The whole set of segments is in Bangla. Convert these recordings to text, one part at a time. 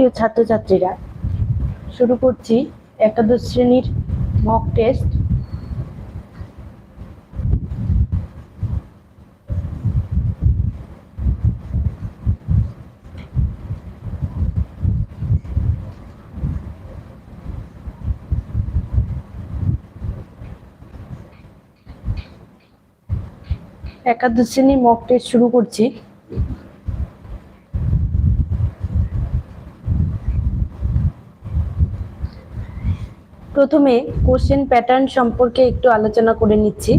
প্রিয় ছাত্রছাত্রীরা। শুরু করছি একাদশ শ্রেণির মক টেস্ট একাদশ শ্রেণির মক টেস্ট শুরু করছি। প্রথমে কোশ্চেন প্যাটার্ন সম্পর্কে একটু আলোচনা করে নিচ্ছি।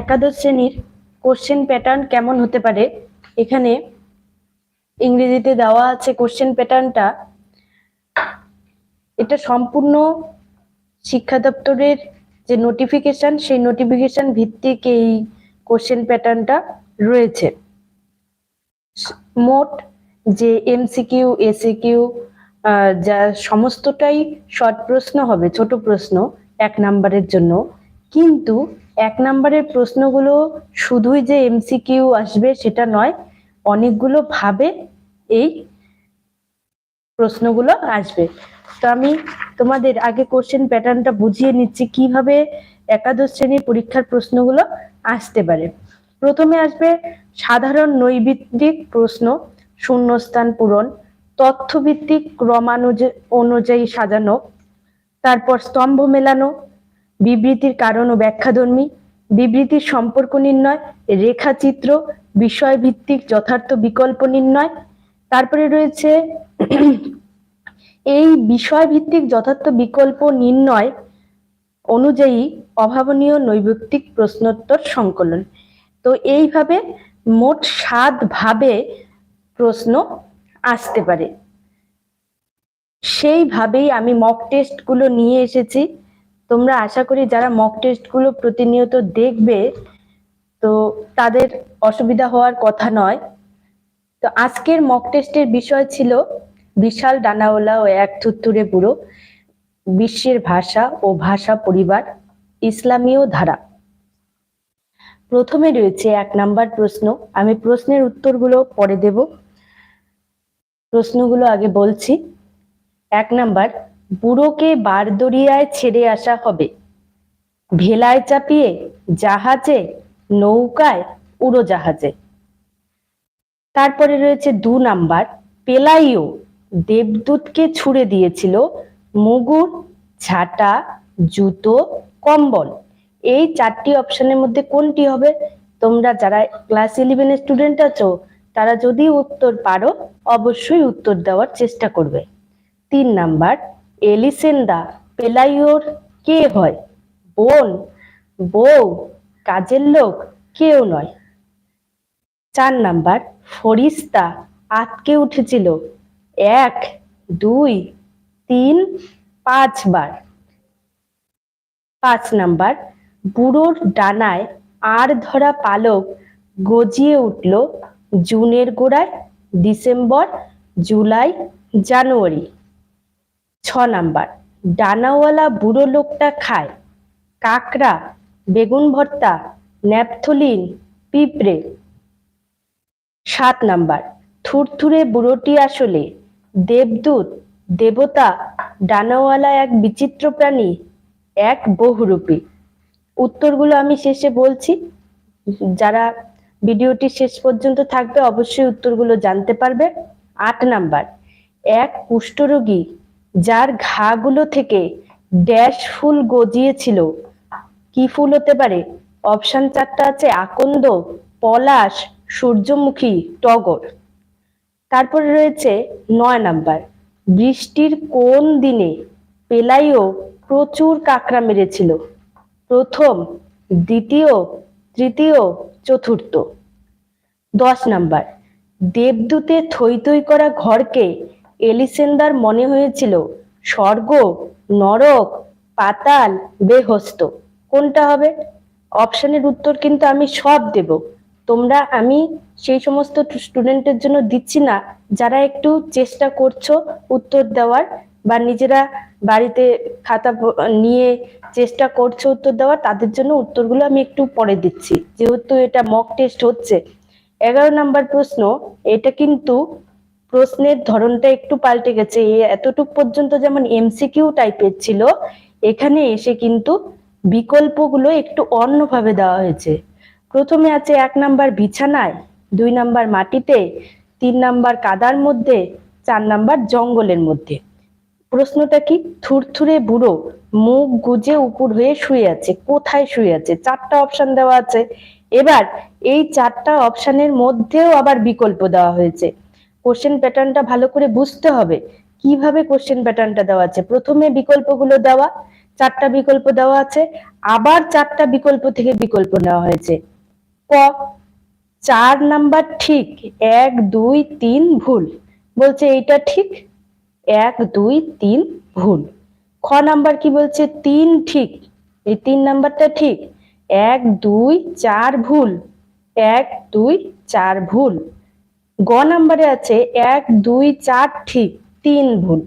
একাদশ শ্রেণির কোশ্চেন প্যাটার্ন কেমন হতে পারে? এখানে ইংরেজিতে দেওয়া আছে কোশ্চেন প্যাটার্নটা এটা সম্পূর্ণ শিক্ষা দপ্তরের যে নোটিফিকেশন সেই নোটিফিকেশন ভিত্তিক এই কোশ্চেন প্যাটার্নটা রয়েছে। মোট যে এমসিকিউ এসিকিউ যা সমস্তটাই শর্ট প্রশ্ন হবে, ছোট প্রশ্ন, এক নাম্বারের জন্য। কিন্তু এক নাম্বারের প্রশ্নগুলো শুধুই যে এমসিকিউ আসবে সেটা নয়, অনেকগুলো ভাবে এই প্রশ্নগুলো আসবে। তো আমি তোমাদের আগে কোশ্চেন প্যাটার্নটা বুঝিয়ে নিচ্ছি, কীভাবে একাদশ শ্রেণির পরীক্ষার প্রশ্নগুলো আসতে পারে। প্রথমে আসবে সাধারণ নৈবিত্তিক প্রশ্ন, শূন্যস্থান পূরণ, তথ্যভিত্তিক ক্রমানুযায়ী অনুযায়ী সাজানো, তারপর স্তম্ভ মেলানো, বিবৃতির কারণ ও ব্যাখ্যাধর্মী, বিবৃতির সম্পর্ক নির্ণয়, রেখাচিত্র, বিষয়ভিত্তিক যথার্থ বিকল্প নির্ণয়, তারপরে রয়েছে এই বিষয়ভিত্তিক যথার্থ বিকল্প নির্ণয় অনুযায়ী অভাবনীয় নৈবিত্তিক প্রশ্নোত্তর সংকলন। তো এইভাবে মোট সাত ভাবে প্রশ্ন আসতে পারে। সেইভাবেই আমি মক টেস্টগুলো নিয়ে এসেছি। তোমরা আশা করি যারা মক টেস্টগুলো প্রতিনিয়ত দেখবে, তো তাদের অসুবিধা হওয়ার কথা নয়। তো আজকের মক টেস্টের বিষয় ছিল বিশাল ডানাওয়ালা ও এক থুত্তুরে বুড়ো। বিশ্বের ভাষা ও ভাষা পরিবার, ইসলামীয় ধারা। প্রথমে রয়েছে এক নাম্বার প্রশ্ন। আমি প্রশ্নের উত্তরগুলো পরে দেব। প্রশ্নগুলো আগে বলছি। এক নাম্বার, বুড়োকে বারদরিয়ায় ছেড়ে আসা হবে। ভেলায় চাপিয়ে জাহাজে, নৌকায় উড়োজাহাজে। তারপরে রয়েছে দু নাম্বার, পেলাইও দেবদূতকে ছুড়ে দিয়েছিল মুগুর ছাটা জুতো, কম্বল। এই চারটি অপশনের মধ্যে কোনটি হবে? তোমরা যারা ক্লাস ইলেভেনের স্টুডেন্ট আছো, তারা যদি উত্তর পারো, অবশ্যই উত্তর দেওয়ার চেষ্টা করবে। তিন নাম্বার, এলিসেন্দা পেলাইওর কে হয়? বোন, বউ, কাজের লোক, কেউ নয়। চার নাম্বার, ফরিস্তা আটকে উঠেছিল এক, দুই, তিন পাঁচবার পাঁচ নাম্বার, বুড়োর ডানায় আর ধরা পালক গজিয়ে উঠল জুনের গোড়ায়, ডিসেম্বর, জুলাই, জানুয়ারি। ছ নাম্বার, ডানাওয়ালা বুড়ো লোকটা খায়। কাকড়া, বেগুন ভর্তা, ন্যাপথলিন, পিঁপড়ে। সাত নাম্বার, থুরথুরে বুড়োটি আসলে দেবদূত, দেবতা, ডানাওয়ালা এক বিচিত্র প্রাণী, এক বহুরূপী। উত্তরগুলো আমি শেষে বলছি। যারা ভিডিওটি শেষ পর্যন্ত থাকবে অবশ্যই উত্তরগুলো জানতে পারবে। আট নাম্বার, এক কুষ্ঠরোগী যার ঘাগুলো থেকে ড্যাশ ফুল গজিয়েছিল। কি ফুল হতে পারে? অপশান চারটা আছে আকন্দ, পলাশ, সূর্যমুখী, টগর। তারপরে রয়েছে নয় নাম্বার। বৃষ্টির কোন দিনে পেলাইও প্রচুর কাঁকড়া মেরেছিল? প্রথম, দ্বিতীয়, তৃতীয়, চতুর্থ। দশ নাম্বার, দেবদূতে থই থই করা ঘরকে এলিসেন্দার মনে হয়েছিল স্বর্গ, নরক, পাতাল, বেহস্ত। কোনটা হবে? অপশনের উত্তর কিন্তু আমি সব দেব। তোমরা, আমি সেই সমস্ত স্টুডেন্টের জন্য দিচ্ছি না। যারা একটু চেষ্টা করছ উত্তর দেওয়ার বা নিজেরা বাড়িতে খাতা নিয়ে চেষ্টা করছ উত্তর দেওয়ার, তাদের জন্য উত্তরগুলো আমি একটু পরে দিচ্ছি। যেহেতু এটা মক টেস্ট হচ্ছে। এগারো নাম্বার প্রশ্ন, এটা কিন্তু প্রশ্নের ধরনটা একটু পাল্টে গেছে। এতটুক পর্যন্ত যেমন এমসিকিউ টাইপের ছিল, এখানে এসে কিন্তু বিকল্পগুলো একটু অন্যভাবে দেওয়া হয়েছে। প্রথমে আছে এক নাম্বার বিছানায়, দুই নাম্বার মাটিতে, তিন নাম্বার কাদার মধ্যে, চার নাম্বার জঙ্গলের মধ্যে। প্রশ্নটা কি? থুরথুরে বুড়ো মুখ গুজে উপর হয়ে শুয়ে আছে, কোথায় শুয়ে আছে? চারটা অপশন দেওয়া আছে। এবার এই চারটা অপশনের মধ্যেও আবার বিকল্প দেওয়া হয়েছে। কোশ্চেন প্যাটার্নটা ভালো করে বুঝতে হবে। কীভাবে কোশ্চেন প্যাটার্নটা দেওয়া আছে? প্রথমে বিকল্পগুলো দেওয়া, চারটা বিকল্প দেওয়া আছে। আবার চারটা বিকল্প থেকে বিকল্প নেওয়া হয়েছে। ক, চার নাম্বার ঠিক, এক, দুই, তিন ভুল। বলছে এইটা ঠিক, এক, দুই, তিন ভুল। খ নাম্বার কি বলছে? তিন ঠিক। এই তিন নাম্বারটা ঠিক। এক, দুই, চার ভুল। এক, দুই, চার ভুল। গ নাম্বারে আছে এক, দুই, চার ঠিক, তিন ভুল।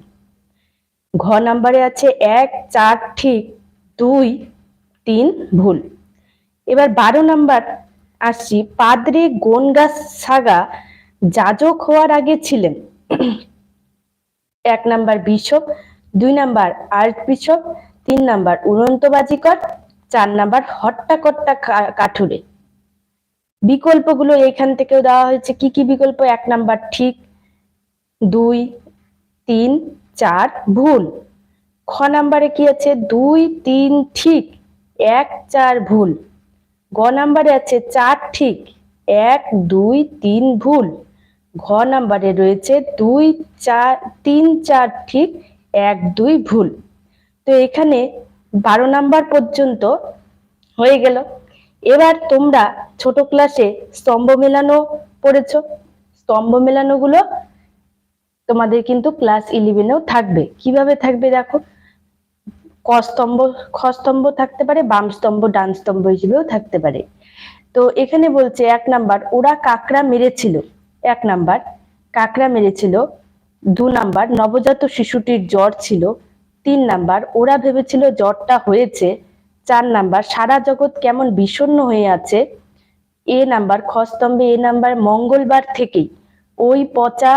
ঘ নাম্বারে আছে এক, চার ঠিক, দুই, তিন ভুল। এবার বারো নাম্বার আসছি পাদ্রে গনগাস সাগা যাজক হওয়ার আগে ছিলেন। এক নাম্বার বিশপ, দুই নাম্বার আর্ট বিশপ তিন নাম্বার উড়ন্ত বাজিকর চার নাম্বার হট্টাকট্টা কাঠুরে। বিকল্পগুলো এখান থেকেও দেওয়া হয়েছে। কি কি বিকল্প? এক নাম্বার ঠিক, দুই, তিন, চার, ভুল। খ নাম্বারে কি আছে? দুই, তিন, ঠিক, এক, চার, ভুল। গ নাম্বারে আছে চার ঠিক, এক, দুই, তিন ভুল। ঘ নাম্বারে রয়েছে দুই, চার, তিন, চার ঠিক, এক, দুই ভুল। তো এখানে বারো নাম্বার পর্যন্ত হয়ে গেল। এবার তোমরা ছোট ক্লাসে স্তম্ভ মেলানো পড়েছ। স্তম্ভ মেলানো গুলো তোমাদের কিন্তু ক্লাস ইলেভেনেও থাকবে। কীভাবে থাকবে দেখো। ক খস্তম্ভ থাকতে পারে, বাম স্তম্ভ, ডান স্তম্ভ হিসেবেও থাকতে পারে। তো এখানে বলছে এক নাম্বার, ওরা কাকড়া মেরেছিল। এক নাম্বার, কাকড়া মেরেছিল। দু নাম্বার, নবজাত শিশুটির জ্বর ছিল। তিন নাম্বার, ওরা ভেবেছিল জ্বরটা হয়েছে। চার নাম্বার, সারা জগৎ কেমন বিষণ্ণ হয়ে আছে। এ নাম্বার, খস্তম্ভে, এ নাম্বার, মঙ্গলবার থেকেই। ওই পচা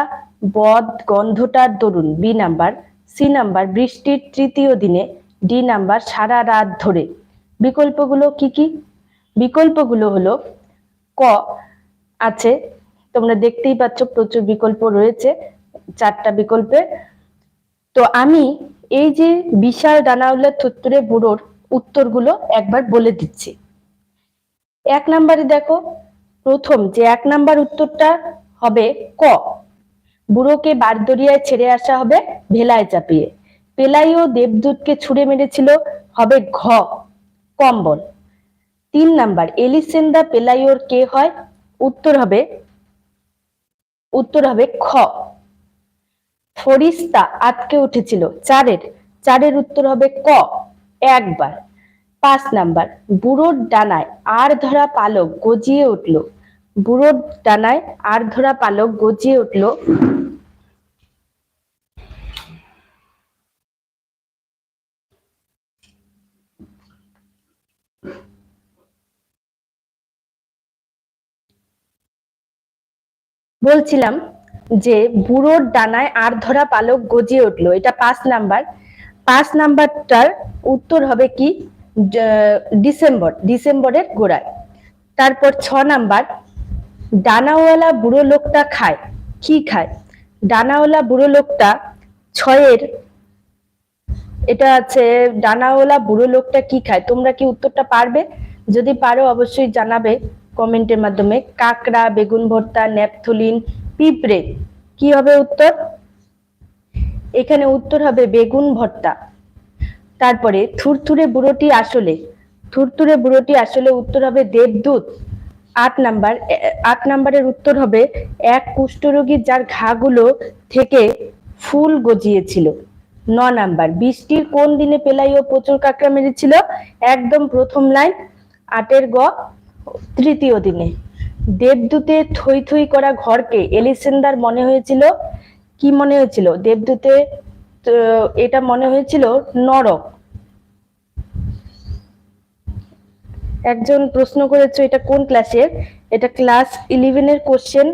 বদ গন্ধটার দরুন, বি নাম্বার, সি নাম্বার, বৃষ্টির তৃতীয় দিনে ডি নাম্বার সারা রাত ধরে। বিকল্পগুলো কি কি? বিকল্পগুলো হলো ক আছে, তোমরা দেখতেই পাচ্ছ প্রচুর বিকল্প রয়েছে, চারটা বিকল্পে। তো আমি এই যে বিশাল ডানাউলা থুত্তুরে বুড়োর উত্তরগুলো একবার বলে দিচ্ছি। এক নাম্বারে দেখো, প্রথম যে এক নাম্বার উত্তরটা হবে ক। বুড়োকে বারদরিয়ায় ছেড়ে আসা হবে, ভেলায় চাপিয়ে। পেলাইও দেবদূতকে ছুড়ে মেরেছিল, হবে ঘ, কম্বল। তিন নাম্বার, এলিসেন্দা পেলাইওর কে হয়? উত্তর হবে উত্তর হবে খ। ফরিস্তা আটকে উঠেছিল, চারের চারের উত্তর হবে ক, একবার। পাঁচ নাম্বার, বুড়োর ডানায় আর ধরা পালক গজিয়ে উঠল, বুড়োর ডানায় আর ধরা পালক গজিয়ে উঠল বলছিলাম যে বুড়োর ডানায় আর ধরা পালক গজিয়ে উঠল। এটা পাঁচ নাম্বার। পাঁচ নাম্বারটার উত্তর হবে কি? ডিসেম্বর, ডিসেম্বরের গোড়ায়। তারপর ছ নাম্বার, ডানাওয়ালা বুড়ো লোকটা খায়। কি খায়? ডানাওয়ালা বুড়ো লোকটা ছয়ের, এটা আছে, ডানাওয়ালা বুড়ো লোকটা কি খায়? তোমরা কি উত্তরটা পারবে? যদি পারো অবশ্যই জানাবে। কমেন্টের মাধ্যমে কাকড়া, বেগুন ভর্তা, ন্যাপথলিন, পিঁপড়ে। কি হবে উত্তর? এখানে উত্তর হবে বেগুন ভর্তা। তারপরে থুরথুরে বুড়োটি আসলে। থুরথুরে বুড়োটি আসলে উত্তর হবে দেবদূত। আট নাম্বার আট নাম্বারের উত্তর হবে এক কুষ্ঠরোগী যার ঘাগুলো থেকে ফুল গজিয়েছিল। ন নাম্বার বৃষ্টির কোন দিনে পেলাইও প্রচুর কাঁকড়া মেরেছিল? একদম প্রথম লাইন, আটের গ। তৃতীয় দিনে। দেবদূতে থই থই করা ঘরকে এলিসেন্দার মনে হয়েছিল, কি মনে হয়েছিল? দেবদূতে এটা মনে হয়েছিল নরক। একজন প্রশ্ন করেছে, এটা কোন ক্লাসের? এটা ক্লাস ইলেভেনের কোশ্চেন,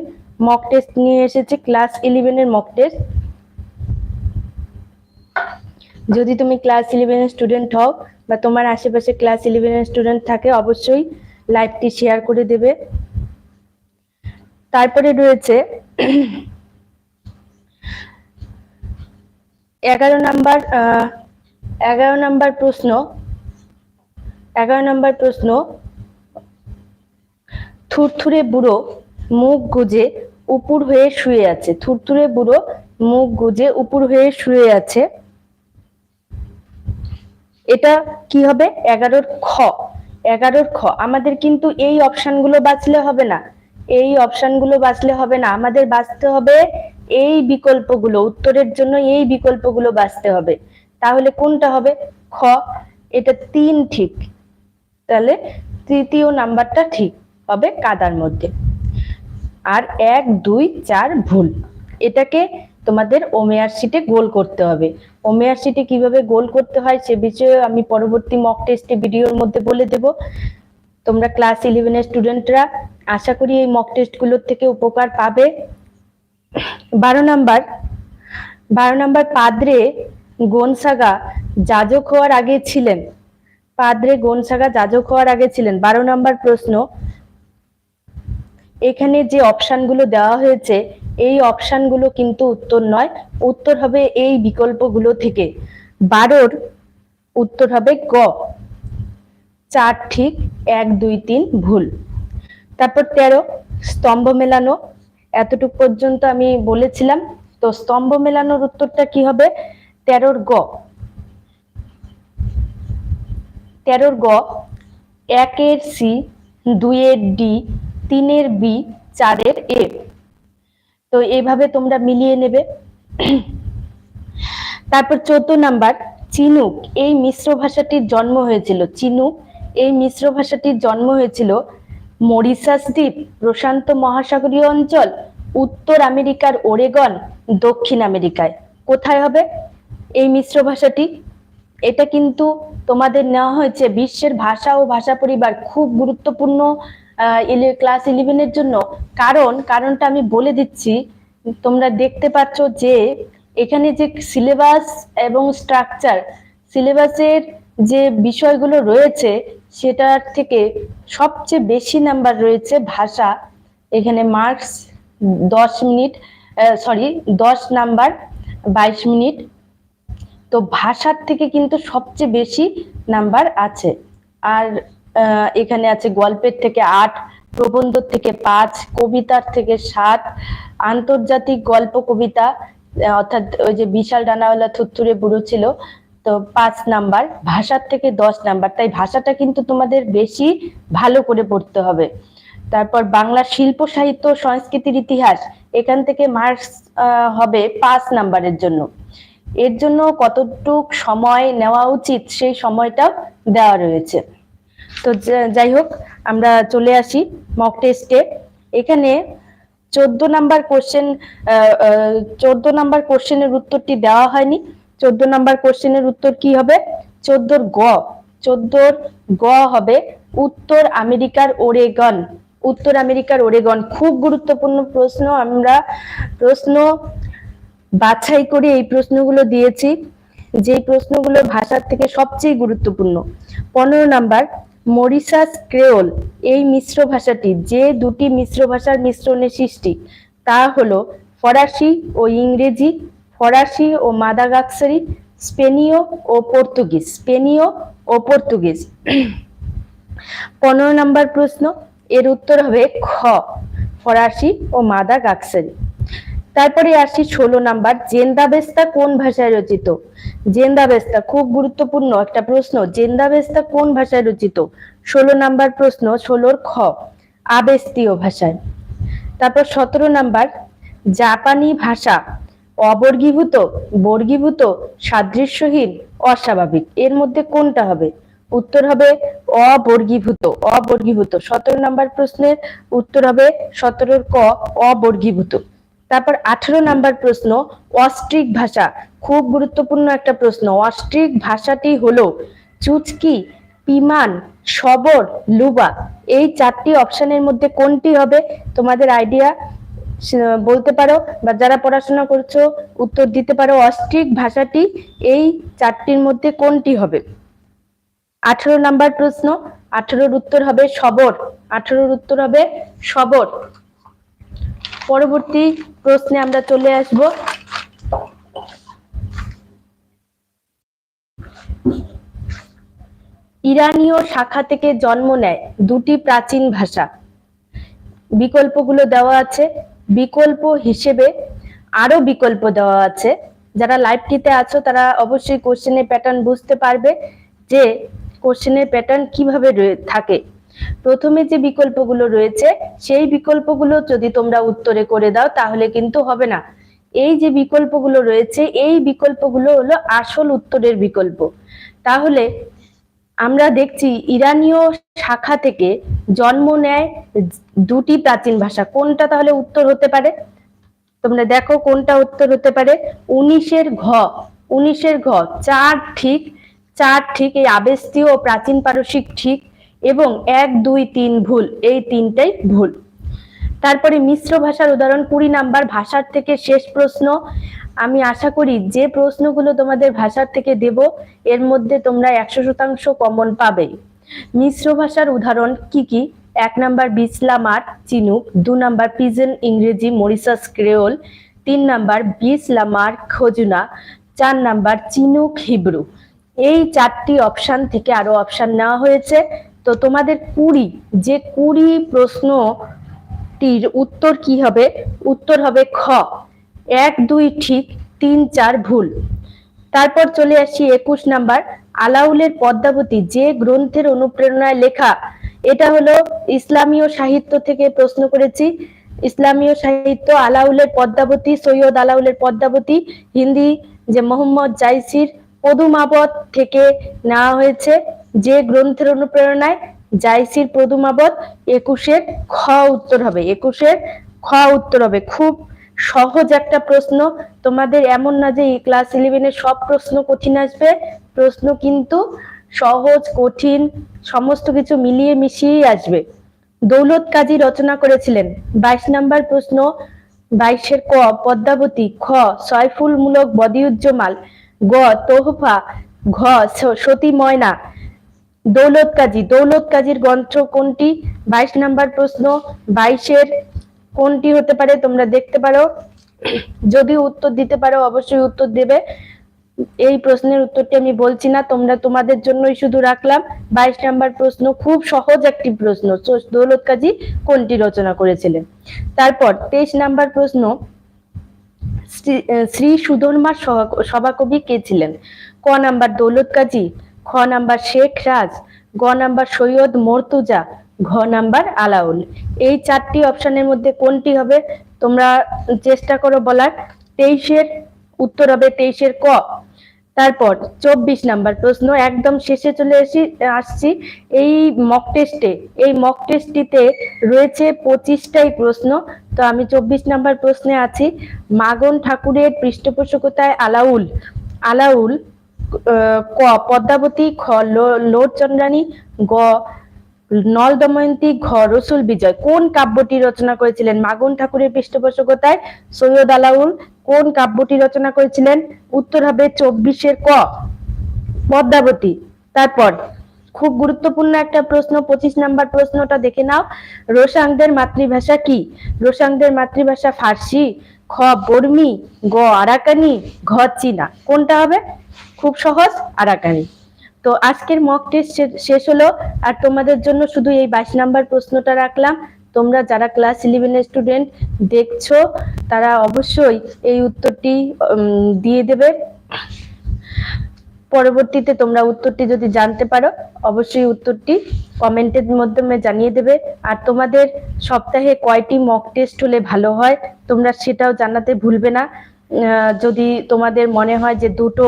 মক টেস্ট নিয়ে এসেছে, ক্লাস ইলেভেনের মক টেস্ট। যদি তুমি ক্লাস ইলেভেনের স্টুডেন্ট হও বা তোমার আশেপাশে ক্লাস ইলেভেনের স্টুডেন্ট থাকে, অবশ্যই লাইভটি শেয়ার করে দেবে। তারপরে রয়েছে এগারো নাম্বার এগারো নাম্বার প্রশ্ন। এগারো নাম্বার প্রশ্ন, থুরথুরে বুড়ো মুখ গুজে উপুর হয়ে শুয়ে আছে। থুরথুরে বুড়ো মুখ গুজে উপুর হয়ে শুয়ে আছে। এটা কি হবে? এগারোর খ। এগারোর খ। আমাদের কিন্তু এই অপশনগুলো বাঁচলে হবে না। এই অপশনগুলো বাঁচলে হবে না। আমাদের বাঁচতে হবে এই বিকল্পগুলো। উত্তরের জন্য এই বিকল্পগুলো বাঁচতে হবে। তাহলে কোনটা হবে? খ। এটা তিন ঠিক। তাহলে তৃতীয় নাম্বারটা ঠিক হবে কাদার মধ্যে। আর এক, দুই, চার ভুল। এটাকে তোমাদের ওমেয়ার শিটে গোল করতে হবে। ওমেয়ার শিটে কীভাবে গোল করতে হয় সে বিষয়ে আমি পরবর্তী মক টেস্টে ভিডিওর মধ্যে বলে দেব। তোমরা ক্লাস ইলেভেনের স্টুডেন্টরা আশা করি এই মক টেস্টগুলোর থেকে উপকার পাবে। বারো নাম্বার বারো নাম্বার পাদ্রে গোনসাগা যাজক হওয়ার আগে ছিলেন। পাদ্রে গোনসাগা যাজক হওয়ার আগে ছিলেন। বারো নাম্বার প্রশ্ন, এখানে যে অপশনগুলো দেওয়া হয়েছে এই অপশনগুলো কিন্তু উত্তর নয়। উত্তর হবে এই বিকল্পগুলো থেকে। বারোর উত্তর হবে গ। চার ঠিক, এক, দুই, তিন, ভুল। তারপর তেরো, স্তম্ভ মেলানো। এতটুক পর্যন্ত আমি বলেছিলাম। তো স্তম্ভ মেলানোর উত্তরটা কি হবে? তেরোর গ। তেরোর গ, একের সি, দুইয়ের ডি, তিনের বি, চারের এ। তো এইভাবে তোমরা মিলিয়ে নেবে। তারপর চোদ্দ নাম্বার, চিনুক, এই মিশ্র ভাষাটির জন্ম হয়েছিল। চিনুক, এই মিশ্র ভাষাটির জন্ম হয়েছিল মরিশাস দ্বীপ, প্রশান্ত মহাসাগরীয় অঞ্চল, উত্তর আমেরিকার ওরেগন, দক্ষিণ আমেরিকায়। কোথায় হবে এই মিশ্র ভাষাটি? এটা কিন্তু তোমাদের নেওয়া হয়েছে বিশ্বের ভাষা ও ভাষা পরিবার খুব গুরুত্বপূর্ণ ক্লাস ইলেভেনের জন্য। কারণ, কারণটা আমি বলে দিচ্ছি, তোমরা দেখতে পাচ্ছ যে এখানে যে সিলেবাস এবং স্ট্রাকচার সিলেবাসের যে বিষয়গুলো রয়েছে, সেটার থেকে সবচেয়ে বেশি নাম্বার রয়েছে ভাষা। এখানে মার্কস দশ মিনিট সরি দশ নাম্বার বাইশ মিনিট। তো ভাষার থেকে কিন্তু সবচেয়ে বেশি নাম্বার আছে। আর এখানে আছে গল্পের থেকে আট, প্রবন্ধ থেকে পাঁচ, কবিতার থেকে সাত, আন্তর্জাতিক গল্প কবিতা অর্থাৎ ওই যে বিশাল ডানাওয়ালা থুত্তুরে বুড়ো ছিল, তো পাঁচ নাম্বার, ভাষার থেকে দশ নাম্বার। তাই ভাষাটা কিন্তু তোমাদের বেশি ভালো করে পড়তে হবে। তারপর বাংলা শিল্প, সাহিত্য, সংস্কৃতির ইতিহাস, এখান থেকে মার্কস হবে পাঁচ নাম্বারের জন্য। এর জন্য কতটুক সময় নেওয়া উচিত সেই সময়টাও দেওয়া রয়েছে। তো যাই হোক, আমরা চলে আসি মক টেস্টে এখানে চোদ্দ নাম্বার কোশ্চেন চোদ্দ নাম্বার কোশ্চেনের উত্তরটি দেওয়া হয়নি। চোদ্দ নাম্বার কোশ্চেনের উত্তর কি হবে? চোদ্দোর গ। চোদ্দোর গ হবে উত্তর আমেরিকার ওরেগন। উত্তর আমেরিকার ওরেগন। খুব গুরুত্বপূর্ণ প্রশ্ন। আমরা প্রশ্ন বাছাই করে এই প্রশ্নগুলো দিয়েছি। যে প্রশ্নগুলো ভাষার থেকে সবচেয়ে গুরুত্বপূর্ণ। পনেরো নাম্বার মরিশাস ক্রেওল এই মিশ্র ভাষাটি, যে দুটি মিশ্র ভাষার মিশ্রণে সৃষ্টি, তা হলো ফরাসি ও ইংরেজি, ফরাসি ও মাদাগাস্কারি, স্পেনীয় ও পর্তুগিজ, স্পেনীয় ও পর্তুগিজ। পনেরো নম্বর প্রশ্ন, এর উত্তর হবে খ, ফরাসি ও মাদাগাস্কারি। তারপরে আসি ষোলো নাম্বার জেন্দাবেস্তা কোন ভাষায় রচিত? জেন্দাবেস্তা খুব গুরুত্বপূর্ণ একটা প্রশ্ন জেন্দাবেস্তা কোন ভাষায় রচিত? ষোলো নাম্বার প্রশ্ন, ষোলোর খ, আবেস্তীয় ভাষায়। তারপর সতেরো নাম্বার, জাপানি ভাষা, অবর্গীভূত, বর্গীভূত, সাদৃশ্যহীন, অস্বাভাবিক, এর মধ্যে কোনটা হবে? উত্তর হবে অবর্গীভূত অবর্গীভূত। সতেরো নাম্বার প্রশ্নের উত্তর হবে সতেরোর ক, অবর্গীভূত। তারপর আঠেরো নাম্বার প্রশ্ন, অস্ট্রিক ভাষা। খুব গুরুত্বপূর্ণ একটা প্রশ্ন, অস্ট্রিক ভাষাটি হলো চুচকি, পিমান, সবর, লুবা। এই চারটি অপশনের মধ্যে কোনটি হবে? তোমাদের আইডিয়া বলতে পারো বা যারা পড়াশোনা করছ, উত্তর দিতে পারো। অস্ট্রিক ভাষাটি এই চারটির মধ্যে কোনটি হবে? আঠেরো নাম্বার প্রশ্ন, আঠেরোর উত্তর হবে সবর, আঠেরোর উত্তর হবে সবর। পরবর্তী প্রশ্নে আমরা চলে আসব। ইরানীয় শাখা থেকে জন্ম নেয় দুটি প্রাচীন ভাষা। বিকল্পগুলো দেওয়া আছে। বিকল্প হিসেবে আরও বিকল্প দেওয়া আছে। যারা লাইভটিতে আছো, তারা অবশ্যই কোশ্চেনের প্যাটার্ন বুঝতে পারবে যে কোশ্চেনের প্যাটার্ন কীভাবে থাকে। প্রথমে যে বিকল্পগুলো রয়েছে, সেই বিকল্পগুলো যদি তোমরা উত্তরে করে দাও, তাহলে কিন্তু হবে না। এই যে বিকল্পগুলো রয়েছে, এই বিকল্পগুলো হলো আসল উত্তরের বিকল্প। তাহলে আমরা দেখছি ইরানীয় শাখা থেকে জন্ম নেয় দুটি প্রাচীন ভাষা। কোনটা তাহলে উত্তর হতে পারে? তোমরা দেখো কোনটা উত্তর হতে পারে। উনিশের ঘ। উনিশের ঘ, চার ঠিক চার ঠিক এই আবেস্তীয় ও প্রাচীন পারসিক ঠিক। এবং এক, দুই, তিন ভুল। এই তিনটাই ভুল। তারপরে মিশ্র ভাষার উদাহরণ, কুড়ি নাম্বার ভাষার থেকে শেষ প্রশ্ন। আমি আশা করি যে প্রশ্নগুলো তোমাদের ভাষার থেকে দেব, এর মধ্যে তোমরা একশো শতাংশ কমন পাবে। মিশ্র ভাষার উদাহরণ কি কি? এক নাম্বার বিসলা বিসলামার চিনুক। দু নাম্বার পিজন ইংরেজি মরিসাস ক্রেওল। তিন নাম্বার বিসলা বিসলামার খজুনা। চার নাম্বার চিনুক, হিব্রু। এই চারটি অপশন থেকে আরও অপশন নেওয়া হয়েছে। তো তোমাদের কুড়ি, যে কুড়ি প্রশ্নটির উত্তর কি হবে? উত্তর হবে খ। এক, দুই, ঠিক, তিন, চার, ভুল। তারপর চলে আসি একুশ নাম্বার। আলাউলের পদ্মাবতী যে গ্রন্থের অনুপ্রেরণায় লেখা, এটা হলো ইসলামীয় সাহিত্য থেকে প্রশ্ন করেছি। ইসলামীয় সাহিত্য আলাউলের পদ্মাবতী, সৈয়দ আলাউলের পদ্মাবতী, হিন্দি যে মোহাম্মদ জাইসির পদুমাবত থেকে নেওয়া হয়েছে। যে গ্রন্থের অনুপ্রেরণায় জাইসির পদুমাবত একুশের খ উত্তর হবে। একুশের খ উত্তর হবে। খুব সহজ একটা প্রশ্ন। তোমাদের এমন না যে ক্লাস ইলেভেনের সব প্রশ্ন কঠিন আসবে। প্রশ্ন কিন্তু সহজ, কঠিন, সমস্ত কিছু মিলিয়ে মিশিয়েই আসবে। দৌলত কাজী রচনা করেছিলেন। বাইশ নাম্বার প্রশ্ন, বাইশের ক, পদ্মাবতী, খ, সয়ফুলমূলক বদিউজ্জমাল গ, তোহফা, ঘ সতী ময়না দৌলত কাজী দৌলত কাজীর গ্রন্থ কোনটি? বাইশ নাম্বার প্রশ্ন বাইশের কোনটি হতে পারে তোমরা দেখতে পারো। যদি উত্তর দিতে পারো অবশ্যই উত্তর দেবে। এই প্রশ্নের উত্তরটি আমি বলছি না তোমরা তোমাদের জন্যই শুধু রাখলাম। বাইশ নাম্বার প্রশ্ন খুব সহজ একটি প্রশ্ন দৌলত কাজী কোনটি রচনা করেছিলেন? তারপর তেইশ নাম্বার প্রশ্ন শ্রী- আহ, শ্রী সুধর্মা সভা- সভাকবি কে ছিলেন? ক নাম্বার দৌলত কাজী খ নাম্বার শেখ রাজ গ নাম্বার সৈয়দ মর্তুজা, ঘ নাম্বার আলাউল। এই চারটি অপশনের মধ্যে কোনটি হবে? তোমরা চেষ্টা করো বলার। তেইশের উত্তর হবে তেইশের ক। তারপর চব্বিশ নাম্বার প্রশ্ন, একদম শেষে চলে আসি আসছি এই মক টেস্টে এই মক টেস্টটিতে রয়েছে পঁচিশটাই প্রশ্ন। তো আমি চব্বিশ নাম্বার প্রশ্নে আছি, মাগন ঠাকুরের পৃষ্ঠপোষকতায় আলাউল। আলাউল ক, পদ্মাবতী, খ, লো- লোট চন্দ্রানী গ নল দময়ন্তী ঘ, রসুল বিজয়। কোন কাব্যটি রচনা করেছিলেন মাগন ঠাকুরের পৃষ্ঠপোষকতায়? সৈয়দ আলাউল, কোন কাব্যটি রচনা করেছিলেন? উত্তর হবে চব্বিশের ক, পদ্মাবতী। তারপর, খুব গুরুত্বপূর্ণ একটা প্রশ্ন, পঁচিশ নাম্বার প্রশ্নটা দেখে নাও। রোসাংদের মাতৃভাষা কি? রোসাংদের মাতৃভাষা ফার্সি, খ, বর্মি, গ, আরাকানি, ঘ, চীনা। কোনটা হবে? খুব সহজ আরাকানি তো আজকের মক টেস্ট শেষ হলো। আর তোমাদের জন্য শুধু এই বাইশ নাম্বার প্রশ্নটা রাখলাম। তোমরা যারা ক্লাস ইলেভেনের স্টুডেন্ট দেখছ, তারা অবশ্যই এই উত্তরটি দিয়ে দেবে। পরবর্তীতে তোমরা উত্তরটি যদি জানতে পারো, অবশ্যই উত্তরটি কমেন্টের মাধ্যমে জানিয়ে দেবে। আর তোমাদের সপ্তাহে কয়টি মক টেস্ট হলে ভালো হয়, তোমরা সেটাও জানাতে ভুলবে না। যদি তোমাদের মনে হয় যে দুটো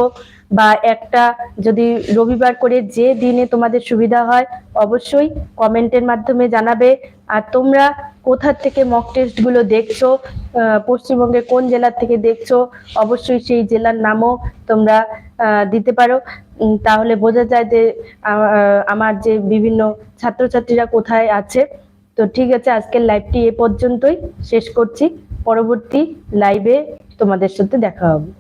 বা একটা যদি রবিবার করে যে দিনে তোমাদের সুবিধা হয়, অবশ্যই কমেন্টের মাধ্যমে জানাবে। আর তোমরা কোথা থেকে মক টেস্টগুলো দেখছ পশ্চিমবঙ্গের কোন জেলা থেকে দেখছ, অবশ্যই সেই জেলার নামও তোমরা দিতে পারো। তাহলে বোঝা যায় যে আমার যে বিভিন্ন ছাত্রছাত্রীরা কোথায় আছে। তো ঠিক আছে, আজকের লাইভটি এ পর্যন্তই। শেষ করছি। পরবর্তী লাইভে তোমাদের সাথে দেখা হবে।